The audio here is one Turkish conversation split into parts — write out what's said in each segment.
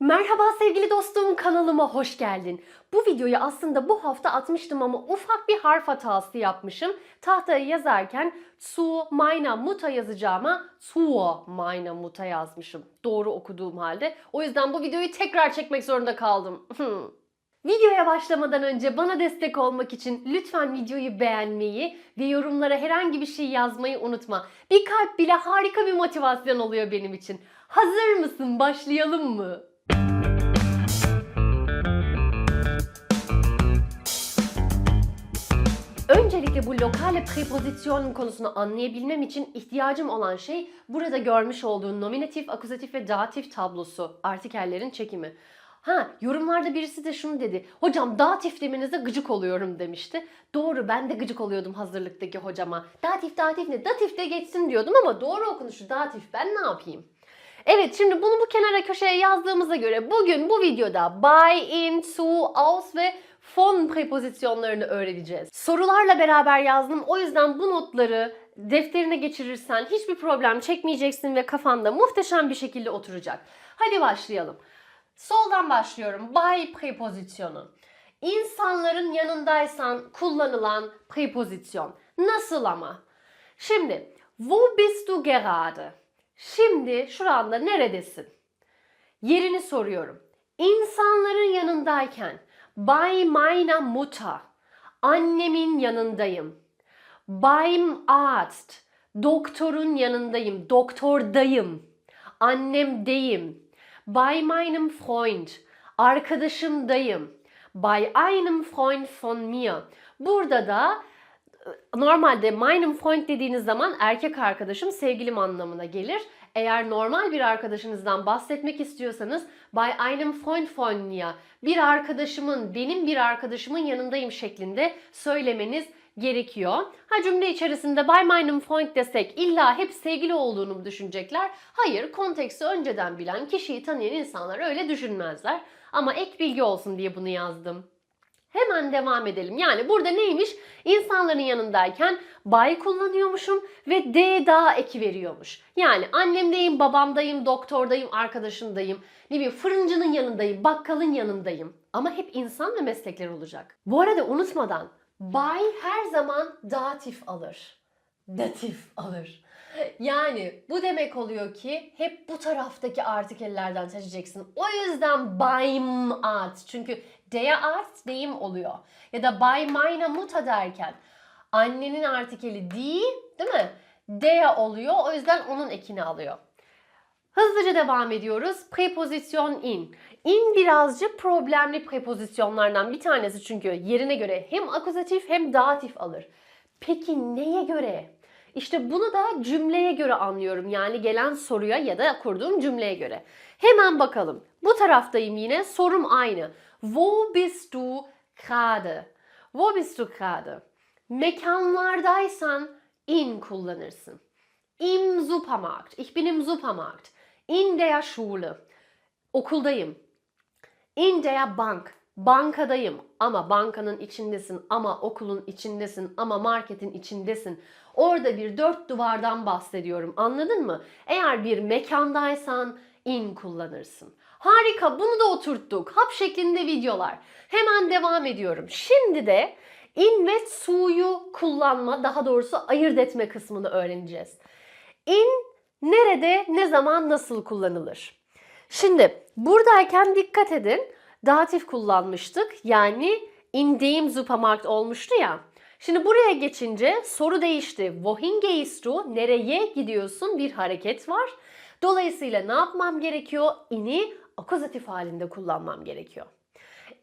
Merhaba sevgili dostum kanalıma hoş geldin. Bu videoyu aslında bu hafta atmıştım ama ufak bir harf hatası yapmışım. Tahtaya yazarken zu meiner Mutter yazacağıma zur meiner Mutter yazmışım. Doğru okuduğum halde. O yüzden bu videoyu tekrar çekmek zorunda kaldım. Videoya başlamadan önce bana destek olmak için lütfen videoyu beğenmeyi ve yorumlara herhangi bir şey yazmayı unutma. Bir kalp bile harika bir motivasyon oluyor benim için. Hazır mısın? Başlayalım mı? Öncelikle bu lokale prepozisyonun konusunu anlayabilmem için ihtiyacım olan şey burada görmüş olduğun nominatif, akuzatif ve datif tablosu, artikellerin çekimi. Ha yorumlarda birisi de şunu dedi. Hocam datif demenizde gıcık oluyorum demişti. Doğru ben de gıcık oluyordum hazırlıktaki hocama. Datif datif ne? Datif de geçsin diyordum ama doğru okunuşu datif ben ne yapayım? Evet şimdi bunu bu kenara köşeye yazdığımıza göre bugün bu videoda by, in, zu, aus ve von prepozisyonlarını öğreneceğiz. Sorularla beraber yazdım. O yüzden bu notları defterine geçirirsen hiçbir problem çekmeyeceksin ve kafanda muhteşem bir şekilde oturacak. Hadi başlayalım. Soldan başlıyorum. By prepozisyonu. İnsanların yanındaysan kullanılan prepozisyon. Nasıl ama? Şimdi, wo bist du gerade? Şimdi şuranda neredesin? Yerini soruyorum. İnsanların yanındayken bei meiner Mutter annemin yanındayım. Beim Arzt doktorun yanındayım, doktordayım. Annemdeyim. Bei meinem Freund arkadaşımdayım. Bei einem Freund von mir. Burada da normalde meinem Freund dediğiniz zaman erkek arkadaşım, sevgilim anlamına gelir. Eğer normal bir arkadaşınızdan bahsetmek istiyorsanız bei einem Freund von mir bir arkadaşımın, benim bir arkadaşımın yanındayım şeklinde söylemeniz gerekiyor. Ha cümle içerisinde by meinem Freund desek illa hep sevgili olduğunu mu düşünecekler? Hayır, konteksti önceden bilen, kişiyi tanıyan insanlar öyle düşünmezler. Ama ek bilgi olsun diye bunu yazdım. Hemen devam edelim. Yani burada neymiş? İnsanların yanındayken bay kullanıyormuşum ve d daha eki veriyormuş. Yani annemdeyim, babamdayım, doktordayım, arkadaşımdayım. Ne bileyim fırıncının yanındayım, bakkalın yanındayım. Ama hep insan ve meslekler olacak. Bu arada unutmadan bay her zaman datif alır. Datif alır. Yani bu demek oluyor ki hep bu taraftaki artikellerden seçeceksin. O yüzden beim Arzt. Çünkü der Arzt deyim oluyor. Ya da bei meiner Mutter derken annenin artikeli die değil mi? Der oluyor. O yüzden onun ekini alıyor. Hızlıca devam ediyoruz. Prepozisyon in. In birazcık problemli prepozisyonlardan bir tanesi çünkü yerine göre hem akuzatif hem datif alır. Peki neye göre? İşte bunu da cümleye göre anlıyorum. Yani gelen soruya ya da kurduğum cümleye göre. Hemen bakalım. Bu taraftayım yine. Sorum aynı. Wo bist du gerade? Wo bist du gerade? Mekanlardaysan in kullanırsın. Im Supermarkt. Ich bin im Supermarkt. In der Schule. Okuldayım. In der Bank. Bankadayım ama bankanın içindesin ama okulun içindesin ama marketin içindesin. Orada bir dört duvardan bahsediyorum anladın mı? Eğer bir mekandaysan in kullanırsın. Harika bunu da oturttuk. Hap şeklinde videolar. Hemen devam ediyorum. Şimdi de in ve su'yu kullanma daha doğrusu ayırt etme kısmını öğreneceğiz. In nerede, ne zaman, nasıl kullanılır? Şimdi buradayken dikkat edin. Datif kullanmıştık. Yani in dem Supermarkt olmuştu ya. Şimdi buraya geçince soru değişti. Wohin gehst du? Nereye gidiyorsun? Bir hareket var. Dolayısıyla ne yapmam gerekiyor? In'i akuzatif halinde kullanmam gerekiyor.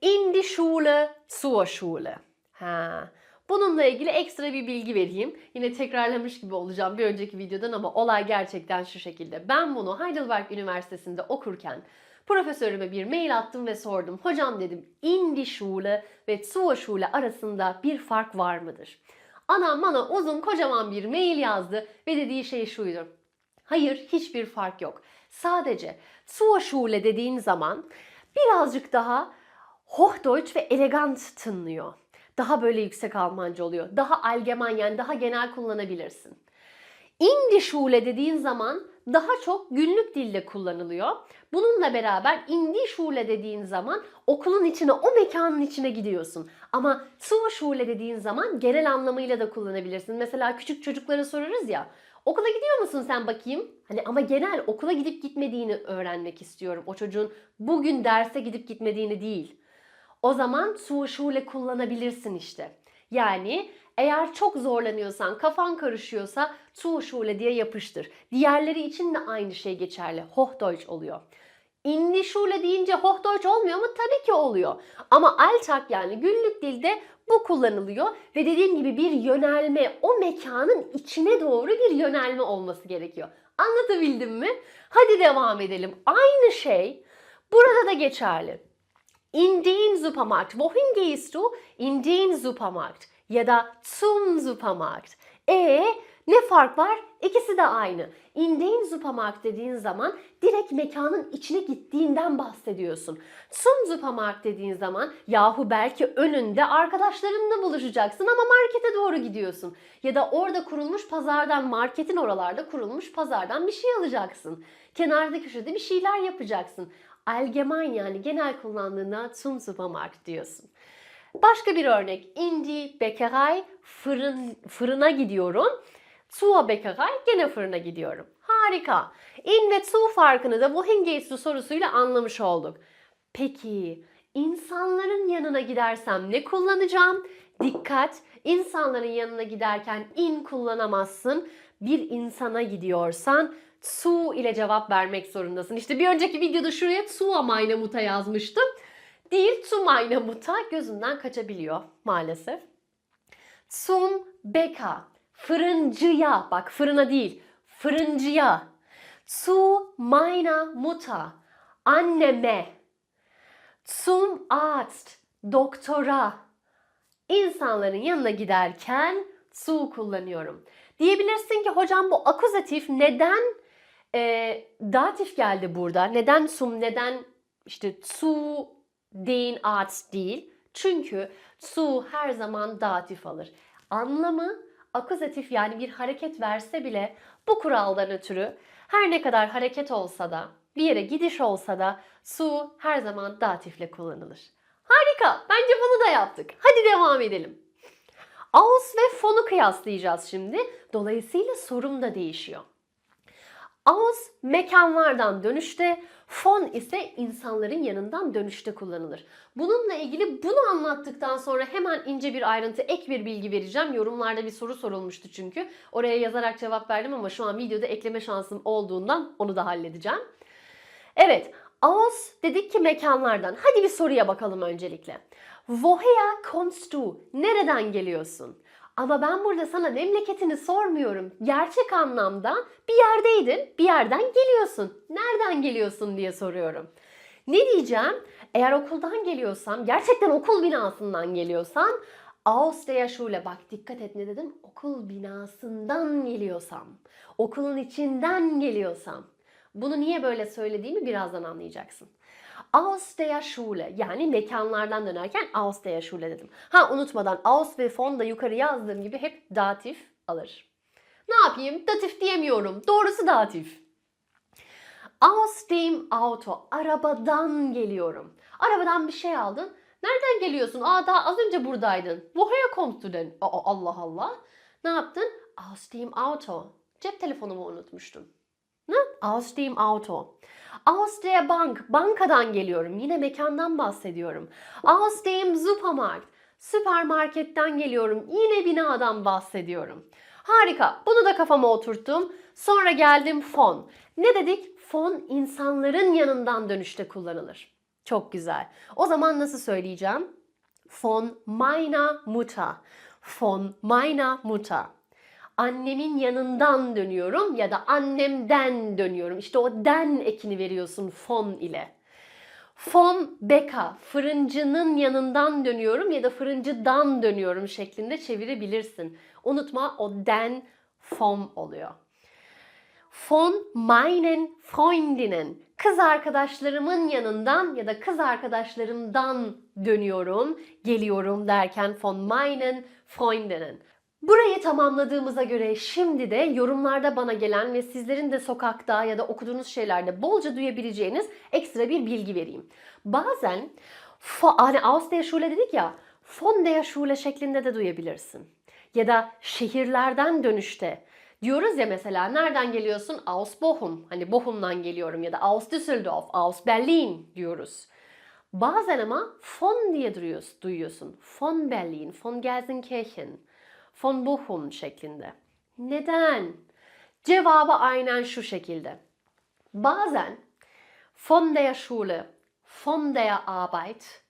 In die Schule, zur Schule. Ha. Bununla ilgili ekstra bir bilgi vereyim. Yine tekrarlamış gibi olacağım bir önceki videodan ama olay gerçekten şu şekilde. Ben bunu Heidelberg Üniversitesi'nde okurken profesörüme bir mail attım ve sordum. Hocam dedim in die Schule ve zur Schule arasında bir fark var mıdır? Anam bana uzun kocaman bir mail yazdı ve dediği şey şuydu. Hayır hiçbir fark yok. Sadece Schule dediğin zaman birazcık daha Hochdeutsch ve elegant tınlıyor. Daha böyle yüksek Almanca oluyor. Daha allgemein yani daha genel kullanabilirsin. In die Schule dediğin zaman daha çok günlük dilde kullanılıyor. Bununla beraber in die Schule dediğin zaman okulun içine, o mekanın içine gidiyorsun. Ama zur Schule dediğin zaman genel anlamıyla da kullanabilirsin. Mesela küçük çocuklara sorarız ya. Okula gidiyor musun sen bakayım? Hani ama genel okula gidip gitmediğini öğrenmek istiyorum. O çocuğun bugün derse gidip gitmediğini değil. O zaman Schule kullanabilirsin işte. Yani eğer çok zorlanıyorsan, kafan karışıyorsa Schule diye yapıştır. Diğerleri için de aynı şey geçerli. Hochdeutsch oluyor. In die Schule deyince Hochdeutsch olmuyor mu? Tabii ki oluyor. Ama Alltag yani günlük dilde bu kullanılıyor ve dediğim gibi bir yönelme, o mekanın içine doğru bir yönelme olması gerekiyor. Anlatabildim mi? Hadi devam edelim. Aynı şey burada da geçerli. In den Supermarkt. Wohin gehst du? In den Supermarkt. Ya da zum Supermarkt. E ne fark var? İkisi de aynı. In den Supermarkt dediğin zaman direkt mekanın içine gittiğinden bahsediyorsun. Zum Supermarkt dediğin zaman yahu belki önünde arkadaşlarınla buluşacaksın ama markete doğru gidiyorsun. Ya da orada kurulmuş pazardan, marketin oralarda kurulmuş pazardan bir şey alacaksın. Kenarda köşede bir şeyler yapacaksın. Allgemein yani genel kullandığında zum Supermarkt diyorsun. Başka bir örnek. In die Bäckerei fırın, fırına gidiyorum. Zur Bäckerei gene fırına gidiyorum. Harika. In ve zu farkını da wohin gehst sorusuyla anlamış olduk. Peki insanların yanına gidersem ne kullanacağım? Dikkat! İnsanların yanına giderken in kullanamazsın. Bir insana gidiyorsan zu ile cevap vermek zorundasın. İşte bir önceki videoda şuraya zu meine Mutter yazmıştım. Değil zu meine Mutter gözünden kaçabiliyor maalesef. Zum Bäcker fırıncıya bak fırına değil fırıncıya. Zu meiner Mutter anneme. Zum Arzt doktora. İnsanların yanına giderken zu kullanıyorum. Diyebilirsin ki hocam bu akuzatif neden e, datif geldi burada? Neden sum, neden işte zu den Arzt değil? Çünkü zu her zaman datif alır. Anlamı akuzatif yani bir hareket verse bile bu kuraldan ötürü her ne kadar hareket olsa da bir yere gidiş olsa da su her zaman datifle kullanılır. Harika. Bence bunu da yaptık. Hadi devam edelim. Aus ve fon'u kıyaslayacağız şimdi. Dolayısıyla sorum da değişiyor. Aus mekanlardan dönüşte, fon ise insanların yanından dönüşte kullanılır. Bununla ilgili bunu anlattıktan sonra hemen ince bir ayrıntı, ek bir bilgi vereceğim. Yorumlarda bir soru sorulmuştu çünkü. Oraya yazarak cevap verdim ama şu an videoda ekleme şansım olduğundan onu da halledeceğim. Evet, aus dedik ki mekanlardan. Hadi bir soruya bakalım öncelikle. Woher kommst? Nereden geliyorsun? Ama ben burada sana memleketini sormuyorum. Gerçek anlamda bir yerdeydin, bir yerden geliyorsun. Nereden geliyorsun diye soruyorum. Ne diyeceğim? Eğer okuldan geliyorsam, gerçekten okul binasından geliyorsam der Schule. Bak dikkat et ne dedim? Okul binasından geliyorsam, okulun içinden geliyorsam. Bunu niye böyle söylediğimi birazdan anlayacaksın. Aus der Schule yani mekanlardan dönerken aus der Schule dedim. Ha unutmadan aus ve von da yukarı yazdığım gibi hep datif alır. Ne yapayım? Datif diyemiyorum. Doğrusu datif. Aus dem Auto. Arabadan geliyorum. Arabadan bir şey aldın. Nereden geliyorsun? Aa daha az önce buradaydın. Woher kommst du denn? Aa, Allah Allah. Ne yaptın? Aus dem Auto. Cep telefonumu unutmuştum. Ne? Aus dem Auto. Aus der Bank. Bankadan geliyorum. Yine mekandan bahsediyorum. Aus dem Supermarkt. Süpermarketten geliyorum. Yine binadan bahsediyorum. Harika. Bunu da kafama oturttum. Sonra geldim fon. Ne dedik? Fon insanların yanından dönüşte kullanılır. Çok güzel. O zaman nasıl söyleyeceğim? Von meiner Mutter. Von meiner Mutter annemin yanından dönüyorum ya da annemden dönüyorum. İşte o den ekini veriyorsun fon ile. Fon beka, fırıncının yanından dönüyorum ya da fırıncıdan dönüyorum şeklinde çevirebilirsin. Unutma o den fom oluyor. Von meinen Freundinnen. Kız arkadaşlarımın yanından ya da kız arkadaşlarımdan dönüyorum, geliyorum derken von meinen Freundinnen. Burayı tamamladığımıza göre şimdi de yorumlarda bana gelen ve sizlerin de sokakta ya da okuduğunuz şeylerde bolca duyabileceğiniz ekstra bir bilgi vereyim. Bazen hani aus der Schule dedik ya von der Schule şeklinde de duyabilirsin. Ya da şehirlerden dönüşte diyoruz ya mesela nereden geliyorsun? Aus Bochum. Hani Bochum'dan geliyorum ya da aus Düsseldorf, aus Berlin diyoruz. Bazen ama von diye duyuyorsun. Von Berlin, von Gelsenkirchen, von Bochum şeklinde. Neden? Cevabı aynen şu şekilde. Bazen von der Schule, von der Arbeit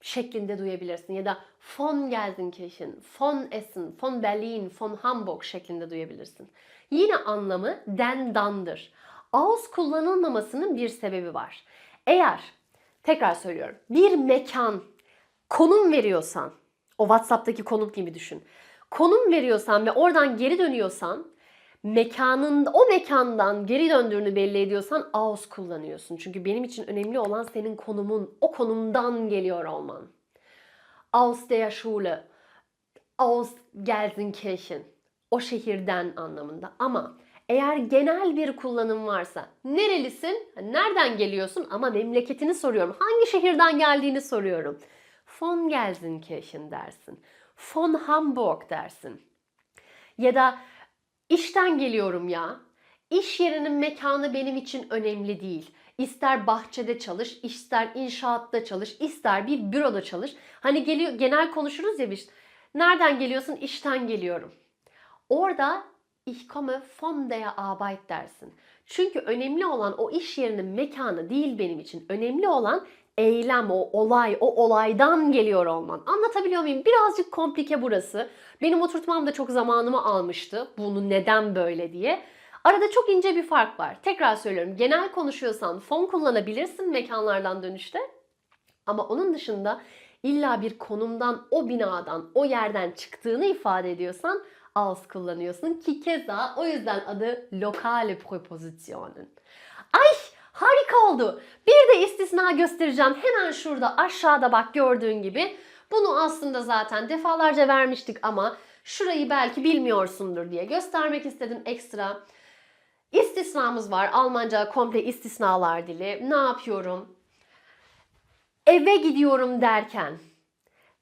şeklinde duyabilirsin ya da von Gelsenkirchen, von Essen, von Berlin, von Hamburg şeklinde duyabilirsin. Yine anlamı den dandır. Aus kullanılmamasının bir sebebi var. Eğer tekrar söylüyorum bir mekan konum veriyorsan o WhatsApp'taki konum gibi düşün. Konum veriyorsan ve oradan geri dönüyorsan mekanın o mekandan geri döndüğünü belli ediyorsan aus kullanıyorsun. Çünkü benim için önemli olan senin konumun o konumdan geliyor olman. Aus der Schule, aus Gelsenkirchen, o şehirden anlamında. Ama eğer genel bir kullanım varsa nerelisin, nereden geliyorsun ama memleketini soruyorum. Hangi şehirden geldiğini soruyorum. Von Gelsenkirchen dersin. Von Hamburg dersin. Ya da işten geliyorum ya. İş yerinin mekanı benim için önemli değil. İster bahçede çalış, ister inşaatta çalış, ister bir büroda çalış. Hani geliyor genel konuşuruz ya biz. Nereden geliyorsun? İşten geliyorum. Orada ich komme von der Arbeit dersin. Çünkü önemli olan o iş yerinin mekanı değil benim için. Önemli olan eylem, o olay, o olaydan geliyor olman. Anlatabiliyor muyum? Birazcık komplike burası. Benim oturtmam da çok zamanımı almıştı. Bunu neden böyle diye. Arada çok ince bir fark var. Tekrar söylüyorum. Genel konuşuyorsan fon kullanabilirsin mekanlardan dönüşte. Ama onun dışında illa bir konumdan, o binadan, o yerden çıktığını ifade ediyorsan aus kullanıyorsun ki keza o yüzden adı lokale prepositionen. Ay harika oldu. Bir de istisna göstereceğim. Hemen şurada aşağıda bak gördüğün gibi. Bunu aslında zaten defalarca vermiştik ama şurayı belki bilmiyorsundur diye göstermek istedim ekstra. İstisnamız var. Almanca komple istisnalar dili. Ne yapıyorum? Eve gidiyorum derken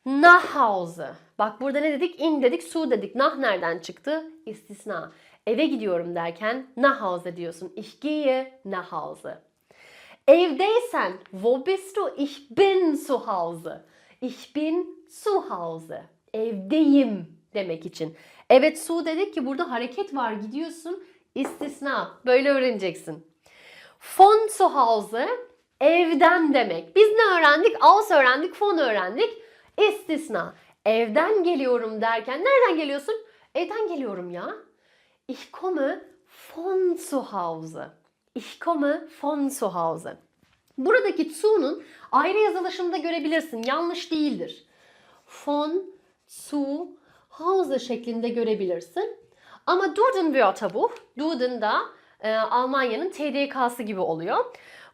nach Hause. Bak burada ne dedik? In dedik, su dedik. Nach nereden çıktı? İstisna. Eve gidiyorum derken nach Hause diyorsun. Ich gehe nach Hause. Evdeysen wo bist du? Ich bin zu Hause. Ich bin zu Hause. Evdeyim demek için. Evet su dedik ki burada hareket var gidiyorsun. İstisna. Böyle öğreneceksin. Von zu Hause evden demek. Biz ne öğrendik? Aus öğrendik, von öğrendik. İstisna. Evden geliyorum derken nereden geliyorsun? Evden geliyorum ya. Ich komme von zu Hause. Ich komme von zu Hause. Buradaki zu'nun ayrı yazılışını da görebilirsin. Yanlış değildir. Von zu Hause şeklinde görebilirsin. Ama Duden Wörterbuch, Duden da e, Almanya'nın TDK'sı gibi oluyor.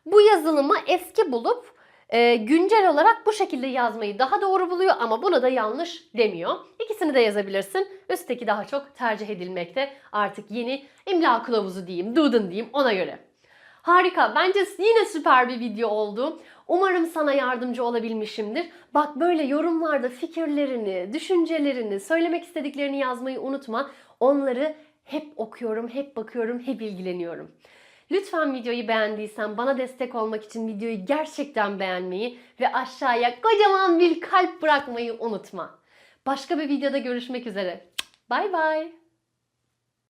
Bu yazılımı eski bulup e, güncel olarak bu şekilde yazmayı daha doğru buluyor ama bunu da yanlış demiyor. İkisini de yazabilirsin. Üstteki daha çok tercih edilmekte. Artık yeni imla kılavuzu diyeyim, Duden diyeyim ona göre. Harika. Bence yine süper bir video oldu. Umarım sana yardımcı olabilmişimdir. Bak böyle yorumlarda fikirlerini, düşüncelerini, söylemek istediklerini yazmayı unutma. Onları hep okuyorum, hep bakıyorum, hep ilgileniyorum. Lütfen videoyu beğendiysen bana destek olmak için videoyu gerçekten beğenmeyi ve aşağıya kocaman bir kalp bırakmayı unutma. Başka bir videoda görüşmek üzere. Bay bay.